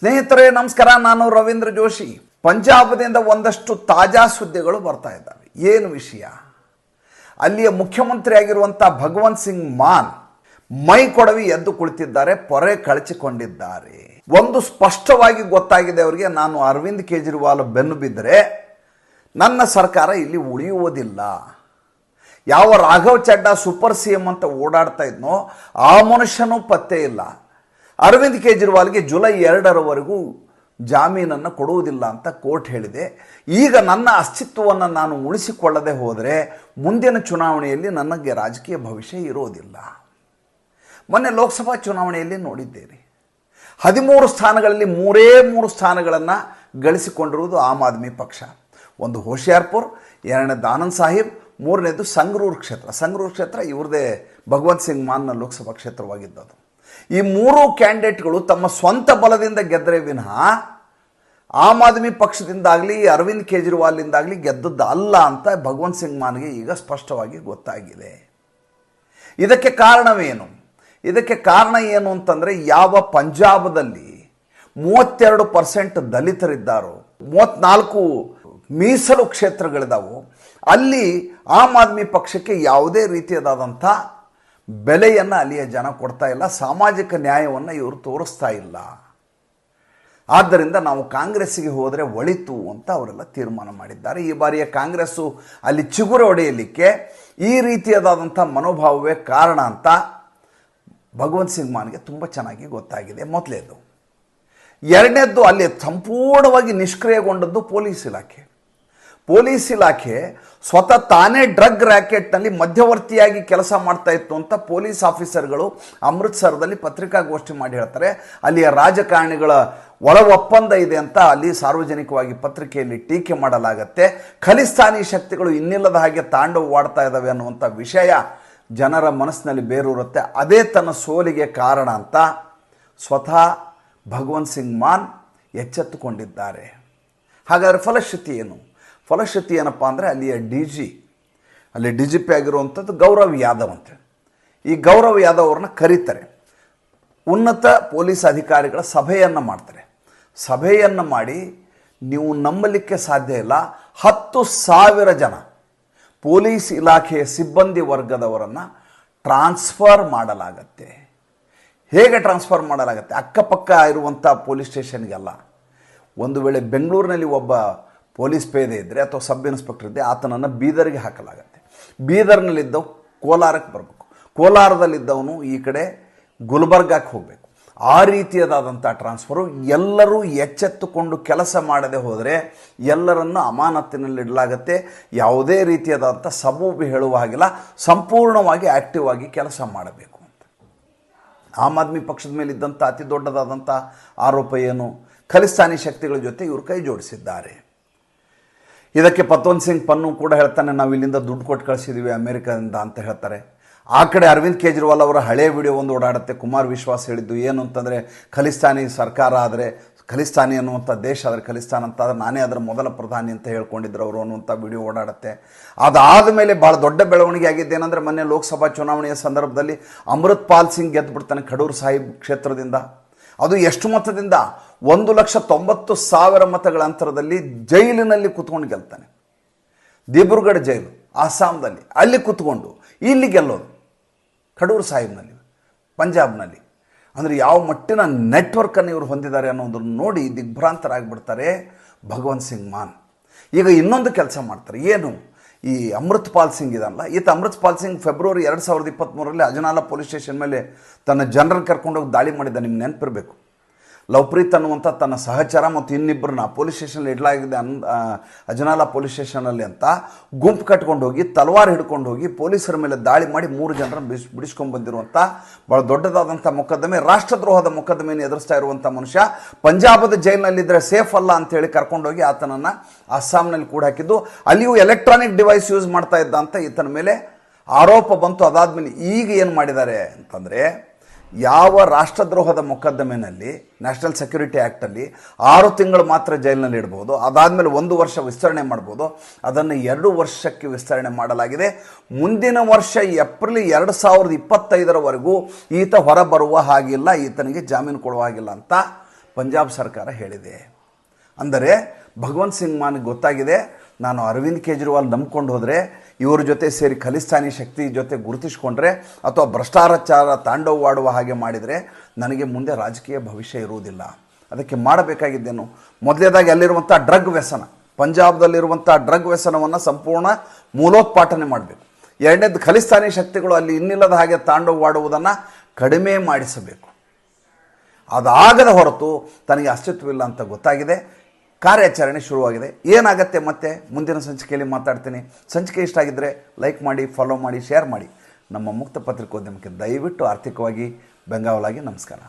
ಸ್ನೇಹಿತರೆ, ನಮಸ್ಕಾರ. ನಾನು ರವೀಂದ್ರ ಜೋಶಿ. ಪಂಜಾಬದಿಂದ ಒಂದಷ್ಟು ತಾಜಾ ಸುದ್ದಿಗಳು ಬರ್ತಾ ಇದ್ದಾವೆ. ಏನು ವಿಷಯ? ಅಲ್ಲಿಯ ಮುಖ್ಯಮಂತ್ರಿ ಆಗಿರುವಂಥ ಭಗವಂತ್ ಸಿಂಗ್ ಮಾನ್ ಮೈ ಕೊಡವಿ ಎದ್ದು ಕುಳಿತಿದ್ದಾರೆ, ಪೊರೆ ಕಳಚಿಕೊಂಡಿದ್ದಾರೆ. ಒಂದು ಸ್ಪಷ್ಟವಾಗಿ ಗೊತ್ತಾಗಿದೆ ಅವರಿಗೆ. ನಾನು ಅರವಿಂದ್ ಕೇಜ್ರಿವಾಲ್ ಬೆನ್ನು ಬಿದ್ದರೆ ನನ್ನ ಸರ್ಕಾರ ಇಲ್ಲಿ ಉಳಿಯುವುದಿಲ್ಲ. ಯಾವ Raghav Chadha super C M ಅಂತ ಓಡಾಡ್ತಾ ಇದ್ನೋ, ಆ ಮನುಷ್ಯನೂ ಪತ್ತೆ ಇಲ್ಲ. ಅರವಿಂದ್ ಕೇಜ್ರಿವಾಲ್ಗೆ ಜುಲೈ ಎರಡರವರೆಗೂ ಜಾಮೀನನ್ನು ಕೊಡುವುದಿಲ್ಲ ಅಂತ ಕೋರ್ಟ್ ಹೇಳಿದೆ. ಈಗ ನನ್ನ ಅಸ್ತಿತ್ವವನ್ನು ನಾನು ಉಳಿಸಿಕೊಳ್ಳದೆ ಹೋದರೆ ಮುಂದಿನ ಚುನಾವಣೆಯಲ್ಲಿ ನನಗೆ ರಾಜಕೀಯ ಭವಿಷ್ಯ ಇರೋದಿಲ್ಲ. ಮೊನ್ನೆ ಲೋಕಸಭಾ ಚುನಾವಣೆಯಲ್ಲಿ ನೋಡಿದ್ದೇನೆ. ಹದಿಮೂರು ಸ್ಥಾನಗಳಲ್ಲಿ ಮೂರೇ ಮೂರು ಸ್ಥಾನಗಳನ್ನು ಗಳಿಸಿಕೊಂಡಿರುವುದು ಆಮ್ ಆದ್ಮಿ ಪಕ್ಷ. ಒಂದು ಹೋಶಿಯಾರ್ಪುರ್, ಎರಡನೇದು ಆನಂದ್ ಸಾಹಿಬ್, ಮೂರನೇದು ಸಂಗ್ರೂರ್ ಕ್ಷೇತ್ರ. ಸಂಗ್ರೂರ್ ಕ್ಷೇತ್ರ ಇವ್ರದೇ ಭಗವಂತ್ ಸಿಂಗ್ ಮಾನ್ನ ಲೋಕಸಭಾ ಕ್ಷೇತ್ರವಾಗಿದ್ದದು. ಈ ಮೂರು ಕ್ಯಾಂಡಿಡೇಟ್ಗಳು ತಮ್ಮ ಸ್ವಂತ ಬಲದಿಂದ ಗೆದ್ದರೆ ವಿನಃ ಆಮ್ ಆದ್ಮಿ ಪಕ್ಷದಿಂದಾಗಲಿ, ಅರವಿಂದ್ ಕೇಜ್ರಿವಾಲ್ನಿಂದಾಗಲಿ ಗೆದ್ದದ್ದು ಅಲ್ಲ ಅಂತ ಭಗವಂತ್ ಸಿಂಗ್ ಮಾನ್ಗೆ ಈಗ ಸ್ಪಷ್ಟವಾಗಿ ಗೊತ್ತಾಗಿದೆ. ಇದಕ್ಕೆ ಕಾರಣವೇನು? ಇದಕ್ಕೆ ಕಾರಣ ಏನು ಅಂತಂದರೆ ಯಾವ ಪಂಜಾಬದಲ್ಲಿ ಮೂವತ್ತೆರಡು ಪರ್ಸೆಂಟ್ ದಲಿತರಿದ್ದಾರೋ, ಮೂವತ್ತ್ನಾಲ್ಕು ಮೀಸಲು ಕ್ಷೇತ್ರಗಳಿದಾವು, ಅಲ್ಲಿ ಆಮ್ ಆದ್ಮಿ ಪಕ್ಷಕ್ಕೆ ಯಾವುದೇ ರೀತಿಯದಾದಂಥ ಬೆಲೆಯನ್ನು ಅಲ್ಲಿಯ ಜನ ಕೊಡ್ತಾ ಇಲ್ಲ, ಸಾಮಾಜಿಕ ನ್ಯಾಯವನ್ನು ಇವರು ತೋರಿಸ್ತಾ ಇಲ್ಲ. ಆದ್ದರಿಂದ ನಾವು ಕಾಂಗ್ರೆಸ್ಸಿಗೆ ಹೋದರೆ ಒಳಿತು ಅಂತ ಅವರೆಲ್ಲ ತೀರ್ಮಾನ ಮಾಡಿದ್ದಾರೆ. ಈ ಬಾರಿಯ ಕಾಂಗ್ರೆಸ್ಸು ಅಲ್ಲಿ ಚಿಗುರು ಹೊಡೆಯಲಿಕ್ಕೆ ಈ ರೀತಿಯಾದಂಥ ಮನೋಭಾವವೇ ಕಾರಣ ಅಂತ ಭಗವಂತ್ ಸಿಂಗ್ ಮಾನ್ಗೆ ತುಂಬ ಚೆನ್ನಾಗಿ ಗೊತ್ತಾಗಿದೆ. ಮೊದಲೇದು. ಎರಡನೇದ್ದು ಅಲ್ಲಿ ಸಂಪೂರ್ಣವಾಗಿ ನಿಷ್ಕ್ರಿಯಗೊಂಡದ್ದು ಪೊಲೀಸ್ ಇಲಾಖೆ. ಪೊಲೀಸ್ ಇಲಾಖೆ ಸ್ವತಃ ತಾನೇ ಡ್ರಗ್ ರ್ಯಾಕೆಟ್ನಲ್ಲಿ ಮಧ್ಯವರ್ತಿಯಾಗಿ ಕೆಲಸ ಮಾಡ್ತಾ ಇತ್ತು ಅಂತ ಪೊಲೀಸ್ ಆಫೀಸರ್ಗಳು ಅಮೃತ್ಸರದಲ್ಲಿ ಪತ್ರಿಕಾಗೋಷ್ಠಿ ಮಾಡಿ ಹೇಳ್ತಾರೆ. ಅಲ್ಲಿಯ ರಾಜಕಾರಣಿಗಳ ಒಳ ಒಪ್ಪಂದ ಇದೆ ಅಂತ ಅಲ್ಲಿ ಸಾರ್ವಜನಿಕವಾಗಿ ಪತ್ರಿಕೆಯಲ್ಲಿ ಟೀಕೆ ಮಾಡಲಾಗತ್ತೆ. ಖಲಿಸ್ತಾನಿ ಶಕ್ತಿಗಳು ಇನ್ನಿಲ್ಲದ ಹಾಗೆ ತಾಂಡವವಾಡ್ತಾ ಇದ್ದಾವೆ ಅನ್ನುವಂಥ ವಿಷಯ ಜನರ ಮನಸ್ಸಿನಲ್ಲಿ ಬೇರೂರುತ್ತೆ. ಅದೇ ತನ್ನ ಸೋಲಿಗೆ ಕಾರಣ ಅಂತ ಸ್ವತಃ ಭಗವಂತ್ ಸಿಂಗ್ ಮಾನ್ ಎಚ್ಚೆತ್ತುಕೊಂಡಿದ್ದಾರೆ. ಹಾಗಾದರೆ ಫಲಶ್ರುತಿ ಏನು? ಫಲಶ್ರುತಿ ಏನಪ್ಪ ಅಂದರೆ ಅಲ್ಲಿಯ ಡಿ ಜಿ, ಅಲ್ಲಿ ಡಿ ಜಿ ಪಿ ಆಗಿರುವಂಥದ್ದು ಗೌರವ್ ಯಾದವ್ ಅಂತ ಈ ಗೌರವ್ ಯಾದವ್ ಅವ್ರನ್ನ ಕರೀತಾರೆ. ಉನ್ನತ ಪೊಲೀಸ್ ಅಧಿಕಾರಿಗಳ ಸಭೆಯನ್ನು ಮಾಡ್ತಾರೆ. ಸಭೆಯನ್ನು ಮಾಡಿ ನೀವು ನಂಬಲಿಕ್ಕೆ ಸಾಧ್ಯ ಇಲ್ಲ. ಹತ್ತು ಸಾವಿರ ಜನ ಪೊಲೀಸ್ ಇಲಾಖೆಯ ಸಿಬ್ಬಂದಿ ವರ್ಗದವರನ್ನು ಟ್ರಾನ್ಸ್ಫರ್ ಮಾಡಲಾಗತ್ತೆ. ಹೇಗೆ ಟ್ರಾನ್ಸ್ಫರ್ ಮಾಡಲಾಗತ್ತೆ? ಅಕ್ಕಪಕ್ಕ ಇರುವಂಥ ಪೊಲೀಸ್ ಸ್ಟೇಷನ್ಗೆಲ್ಲ ಒಂದು ವೇಳೆ ಬೆಂಗಳೂರಿನಲ್ಲಿ ಒಬ್ಬ ಪೊಲೀಸ್ ಪೇದೆ ಇದ್ದರೆ ಅಥವಾ ಸಬ್ ಇನ್ಸ್ಪೆಕ್ಟರ್ ಇದ್ದರೆ ಆತನನ್ನು ಬೀದರ್ಗೆ ಹಾಕಲಾಗತ್ತೆ. ಬೀದರ್ನಲ್ಲಿದ್ದವು ಕೋಲಾರಕ್ಕೆ ಬರಬೇಕು. ಕೋಲಾರದಲ್ಲಿದ್ದವನು ಈ ಕಡೆ ಗುಲ್ಬರ್ಗಾಕ್ಕೆ ಹೋಗಬೇಕು. ಆ ರೀತಿಯದಾದಂಥ ಟ್ರಾನ್ಸ್ಫರು ಎಲ್ಲರೂ ಎಚ್ಚೆತ್ತುಕೊಂಡು ಕೆಲಸ ಮಾಡದೆ ಹೋದರೆ ಎಲ್ಲರನ್ನು ಅಮಾನತಿನಲ್ಲಿಡಲಾಗತ್ತೆ ಯಾವುದೇ ರೀತಿಯಾದಂಥ ಸಬೂಬು ಹೇಳುವ ಹಾಗಿಲ್ಲ. ಸಂಪೂರ್ಣವಾಗಿ ಆ್ಯಕ್ಟಿವ್ ಆಗಿ ಕೆಲಸ ಮಾಡಬೇಕು ಅಂತ. ಆಮ್ ಆದ್ಮಿ ಪಕ್ಷದ ಮೇಲೆ ಇದ್ದಂಥ ಅತಿ ದೊಡ್ಡದಾದಂಥ ಆರೋಪ ಏನು? ಖಲಿಸ್ತಾನಿ ಶಕ್ತಿಗಳ ಜೊತೆ ಇವರು ಕೈ ಜೋಡಿಸಿದ್ದಾರೆ. ಇದಕ್ಕೆ ಪತ್ವಂತ್ ಸಿಂಗ್ ಪನ್ನು ಕೂಡ ಹೇಳ್ತಾನೆ, ನಾವು ಇಲ್ಲಿಂದ ದುಡ್ಡು ಕೊಟ್ಟು ಕಳಿಸಿದ್ದೀವಿ ಅಮೇರಿಕಾದಿಂದ ಅಂತ ಹೇಳ್ತಾರೆ. ಆ ಕಡೆ ಅರವಿಂದ್ ಕೇಜ್ರಿವಾಲ್ ಅವರ ಹಳೆ ವಿಡಿಯೋ ಒಂದು ಓಡಾಡುತ್ತೆ. ಕುಮಾರ್ ವಿಶ್ವಾಸ್ ಹೇಳಿದ್ದು ಏನು ಅಂತಂದರೆ, ಖಲಿಸ್ತಾನಿ ಸರ್ಕಾರ ಆದರೆ, ಖಲಿಸ್ತಾನಿ ಅನ್ನುವಂಥ ದೇಶ ಆದರೆ ಖಲಿಸ್ತಾನ್ ಅಂತ, ಆದರೆ ನಾನೇ ಅದರ ಮೊದಲ ಪ್ರಧಾನಿ ಅಂತ ಹೇಳ್ಕೊಂಡಿದ್ರು ಅವರು ಅನ್ನುವಂಥ ವಿಡಿಯೋ ಓಡಾಡುತ್ತೆ. ಅದಾದ ಮೇಲೆ ಭಾಳ ದೊಡ್ಡ ಬೆಳವಣಿಗೆ ಆಗಿದ್ದೇನೆಂದರೆ ಮೊನ್ನೆ ಲೋಕಸಭಾ ಚುನಾವಣೆಯ ಸಂದರ್ಭದಲ್ಲಿ ಅಮೃತ್ ಪಾಲ್ ಸಿಂಗ್ ಗೆದ್ದು ಬಿಡ್ತಾನೆ ಖಡೂರ್ ಸಾಹಿಬ್ ಕ್ಷೇತ್ರದಿಂದ. ಅದು ಎಷ್ಟು ಮತದಿಂದ ಒಂದು ಲಕ್ಷ ತೊಂಬತ್ತು ಸಾವಿರ ಮತಗಳ ಅಂತರದಲ್ಲಿ ಜೈಲಿನಲ್ಲಿ ಕೂತ್ಕೊಂಡು ಗೆಲ್ತಾನೆ. ದಿಬ್ರುಗಢ ಜೈಲು ಅಸ್ಸಾಂದಲ್ಲಿ ಅಲ್ಲಿ ಕೂತ್ಕೊಂಡು, ಇಲ್ಲಿ ಗೆಲ್ಲೋದು. ಕಡೂರು ಸಾಹಿಬ್ನಲ್ಲಿ, ಪಂಜಾಬ್ನಲ್ಲಿ. ಅಂದರೆ ಯಾವ ಮಟ್ಟಿನ ನೆಟ್ವರ್ಕನ್ನು ಇವರು ಹೊಂದಿದ್ದಾರೆ ಅನ್ನೋದನ್ನು ನೋಡಿ ದಿಗ್ಭ್ರಾಂತರಾಗಿಬಿಡ್ತಾರೆ ಭಗವಂತ್ ಸಿಂಗ್ ಮಾನ್. ಈಗ ಇನ್ನೊಂದು ಕೆಲಸ ಮಾಡ್ತಾರೆ. ಏನು? ಈ ಅಮೃತ್ ಪಾಲ್ ಸಿಂಗ್ ಇದಲ್ಲ ಈತ ಅಮೃತ್ ಪಾಲ್ ಸಿಂಗ್ ಫೆಬ್ರವರಿ ಎರಡು ಸಾವಿರದ ಇಪ್ಪತ್ತ್ಮೂರರಲ್ಲಿ ಅಜನಾಲ ಪೊಲೀಸ್ ಸ್ಟೇಷನ್ ಮೇಲೆ ತನ್ನ ಜನರನ್ನು ಕರ್ಕೊಂಡೋಗಿ ದಾಳಿ ಮಾಡಿದ್ದ ನಿಮ್ಗೆ ನೆನಪಿರಬೇಕು. ಲವ್ಪ್ರೀತ್ ಅನ್ನುವಂಥ ತನ್ನ ಸಹಚರ ಮತ್ತು ಇನ್ನಿಬ್ಬರನ್ನ ಪೊಲೀಸ್ ಸ್ಟೇಷನಲ್ಲಿ ಇಡಲಾಗಿದೆ ಅನ್ ಅಜನಾಲ ಪೊಲೀಸ್ ಸ್ಟೇಷನಲ್ಲಿ ಅಂತ ಗುಂಪು ಕಟ್ಕೊಂಡು ಹೋಗಿ, ತಲವಾರು ಹಿಡ್ಕೊಂಡು ಹೋಗಿ ಪೊಲೀಸರ ಮೇಲೆ ದಾಳಿ ಮಾಡಿ ಮೂರು ಜನರನ್ನು ಬಿಡಿಸ್ ಬಿಡಿಸ್ಕೊಂಡು ಬಂದಿರುವಂಥ ಭಾಳ ದೊಡ್ಡದಾದಂಥ ಮೊಕದ್ದಮೆ, ರಾಷ್ಟ್ರದ್ರೋಹದ ಮೊಕದ್ದಮೆಯನ್ನು ಎದುರಿಸ್ತಾ ಇರುವಂಥ ಮನುಷ್ಯ ಪಂಜಾಬದ ಜೈಲಿನಲ್ಲಿದ್ದರೆ ಸೇಫ್ ಅಲ್ಲ ಅಂತೇಳಿ ಕರ್ಕೊಂಡೋಗಿ ಆತನನ್ನು ಅಸ್ಸಾಂನಲ್ಲಿ ಕೂಡ ಹಾಕಿದ್ದು. ಅಲ್ಲಿಯೂ ಎಲೆಕ್ಟ್ರಾನಿಕ್ ಡಿವೈಸ್ ಯೂಸ್ ಮಾಡ್ತಾ ಇದ್ದ ಅಂತ ಈತನ ಮೇಲೆ ಆರೋಪ ಬಂತು. ಅದಾದಮೇಲೆ ಈಗ ಏನು ಮಾಡಿದ್ದಾರೆ ಅಂತಂದರೆ ಯಾವ ರಾಷ್ಟ್ರದ್ರೋಹದ ಮೊಕದ್ದಮೆನಲ್ಲಿ ನ್ಯಾಷನಲ್ ಸೆಕ್ಯೂರಿಟಿ ಆ್ಯಕ್ಟಲ್ಲಿ ಆರು ತಿಂಗಳು ಮಾತ್ರ ಜೈಲಿನಲ್ಲಿ ಇಡ್ಬೋದು, ಅದಾದಮೇಲೆ ಒಂದು ವರ್ಷ ವಿಸ್ತರಣೆ ಮಾಡ್ಬೋದು, ಅದನ್ನು ಎರಡು ವರ್ಷಕ್ಕೆ ವಿಸ್ತರಣೆ ಮಾಡಲಾಗಿದೆ. ಮುಂದಿನ ವರ್ಷ ಏಪ್ರಿಲ್ ಎರಡು ಸಾವಿರದ ಇಪ್ಪತ್ತೈದರವರೆಗೂ ಈತ ಹೊರಬರುವ ಹಾಗಿಲ್ಲ, ಈತನಿಗೆ ಜಾಮೀನು ಕೊಡುವ ಹಾಗಿಲ್ಲ ಅಂತ ಪಂಜಾಬ್ ಸರ್ಕಾರ ಹೇಳಿದೆ. ಅಂದರೆ ಭಗವಂತ್ ಸಿಂಗ್ ಮಾನ್ಗೆ ಗೊತ್ತಾಗಿದೆ, ನಾನು ಅರವಿಂದ್ ಕೇಜ್ರಿವಾಲ್ ನಂಬ್ಕೊಂಡು ಹೋದರೆ ಇವ್ರ ಜೊತೆ ಸೇರಿ ಖಲಿಸ್ತಾನಿ ಶಕ್ತಿ ಜೊತೆ ಗುರುತಿಸ್ಕೊಂಡ್ರೆ ಅಥವಾ ಭ್ರಷ್ಟಾಚಾರ ತಾಂಡವವಾಡುವ ಹಾಗೆ ಮಾಡಿದರೆ ನನಗೆ ಮುಂದೆ ರಾಜಕೀಯ ಭವಿಷ್ಯ ಇರುವುದಿಲ್ಲ. ಅದಕ್ಕೆ ಮಾಡಬೇಕಾಗಿದ್ದೇನು? ಮೊದಲೇದಾಗಿ ಅಲ್ಲಿರುವಂಥ ಡ್ರಗ್ ವ್ಯಸನ ಪಂಜಾಬ್ದಲ್ಲಿರುವಂಥ ಡ್ರಗ್ ವ್ಯಸನವನ್ನು ಸಂಪೂರ್ಣ ಮೂಲೋತ್ಪಾಟನೆ ಮಾಡಬೇಕು. ಎರಡನೇದು ಖಲಿಸ್ತಾನಿ ಶಕ್ತಿಗಳು ಅಲ್ಲಿ ಇನ್ನಿಲ್ಲದ ಹಾಗೆ ತಾಂಡವವಾಡುವುದನ್ನು ಕಡಿಮೆ ಮಾಡಿಸಬೇಕು. ಅದಾಗದ ಹೊರತು ತನಗೆ ಅಸ್ತಿತ್ವವಿಲ್ಲ ಅಂತ ಗೊತ್ತಾಗಿದೆ. ಕಾರ್ಯಾಚರಣೆ ಶುರುವಾಗಿದೆ. ಏನಾಗತ್ತೆ ಮತ್ತೆ? ಮುಂದಿನ ಸಂಚಿಕೆಯಲ್ಲಿ ಮಾತಾಡ್ತೀನಿ. ಸಂಚಿಕೆ ಇಷ್ಟ ಆಗಿದ್ದರೆ ಲೈಕ್ ಮಾಡಿ ಫಾಲೋ ಮಾಡಿ ಶೇರ್ ಮಾಡಿ. ನಮ್ಮ ಮುಕ್ತ ಪತ್ರಿಕೋದ್ಯಮಕ್ಕೆ ದಯವಿಟ್ಟು ಆರ್ಥಿಕವಾಗಿ ಬೆಂಗಾವಲಾಗಿ ನಮಸ್ಕಾರ.